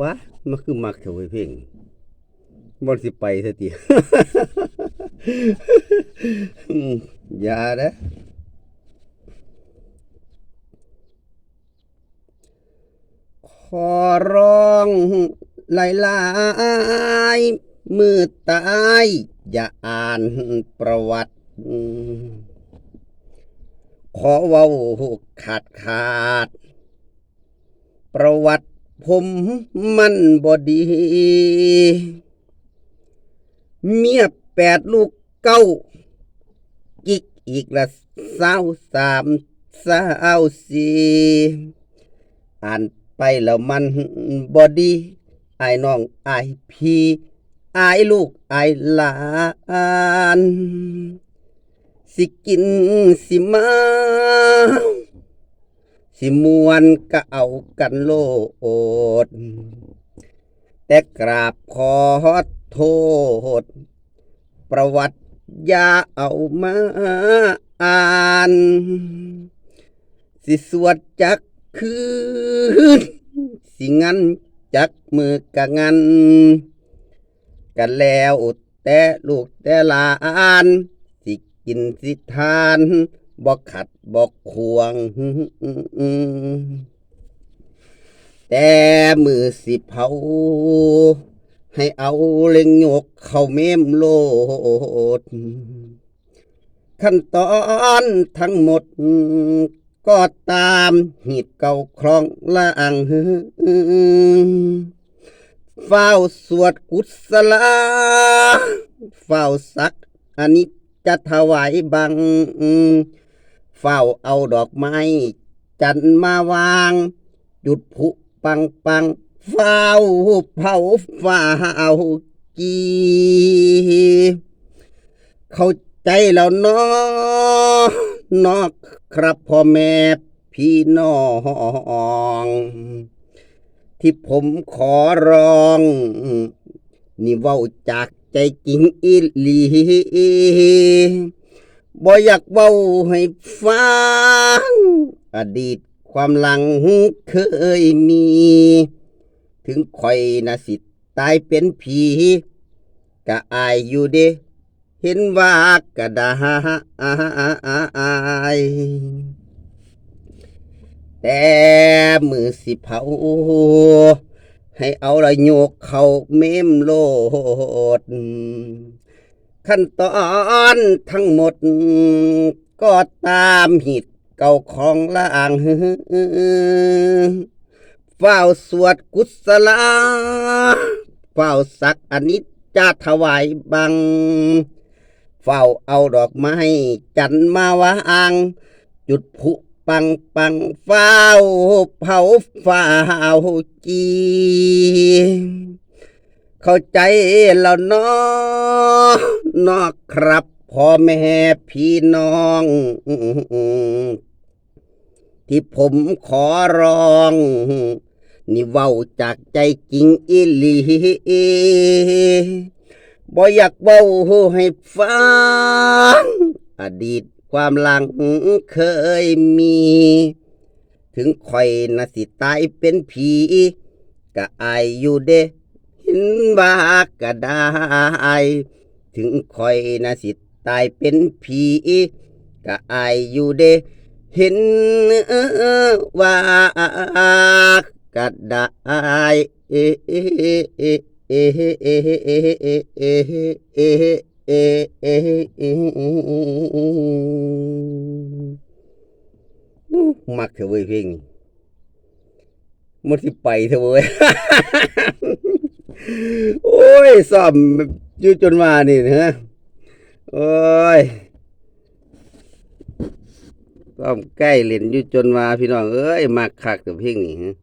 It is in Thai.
บ้ามันคือมักเถอะเว้ยเพลงบ่สิไปซะติอย่าเด้อขอร้องหลายๆมือตาย อย่าอ่านประวัติ ขอเว้าขาดขาด ประวัติ ผมมันบอดี เมียแปดลูกเก้ากิกอีกละสาสามสาวสี่อ่านไปแล้วมันบอดีไอ้น้องไอ้พี่ไอ้ลูกไอ้หลานสิกินสิมา สิมวนก็เอากันโลด แต่กราบขอโทษ ประวัติยาเอามาอ่าน สิสวดจักคืนสิงันจักมือกะงันกันแล้วแต่ลูกแต่หลาน สิกินสิทาน บอกขัดบอกควง แต่มือสิเผา ให้เอาเล็งยกเข้าเมมโลด ขั้นตอนทั้งหมด ก็ตามหีดเก่าครองล่างเฝ้าสวดกุศลาเฝ้าสักอันนี้จะถวายบัง เฝ้าเอาดอกไม้ จันมาวางหยุดผุปังปังเฝ้าเผาฝ้าเอากีเข้าใจแล้วเนาะนอกครับพ่อแม่พี่น้อง ที่ผมขอร้อง นี่เว้าจากใจจริงอีหลี บ่อยากเว้าให้ฟัง อดีตความหลังเคยมี ถึงข่อยนะสิตายเป็นผีกะอายอยู่เด้เห็นว่ากะดาอายแต่มือสิเผา ให้เอาละโยกเขาเมมโลด ขั้นตอนทั้งหมด ก็ตามหิดเก่าของล่างเฝ้าสวดกุศลาเฝ้าสักอนิจจาถวายบัง เฝ้าเอาดอกไม้จันมาวางจุดผุปังปังเฝ้าเผาเฝ้าจีเข้าใจแล้วเนาะ นอกครับพ่อแม่พี่น้อง ที่ผมขอร้อง นี่เว้าจากใจจริงอีหลีบ่อยากเว้าให้ฟัง อดีตความหลังเคยมี ถึงข่อยนะสิตายเป็นผีก็อายอยู่เด้เห็นว่ากระได้ ถึงคอยนะสิตายเป็นผีก็อายอยู่เดเห็นว่ากระได้มักเถอะเว้ยเพลงมันสิไปเถอะเว้ย โอ้ยซ่อม อยู่จนมานี่นะโอ้ยซ่อมใกล้เล่นอยู่จนมาพี่น้องเอ้ยมากคักกับเพียงนี้ฮะ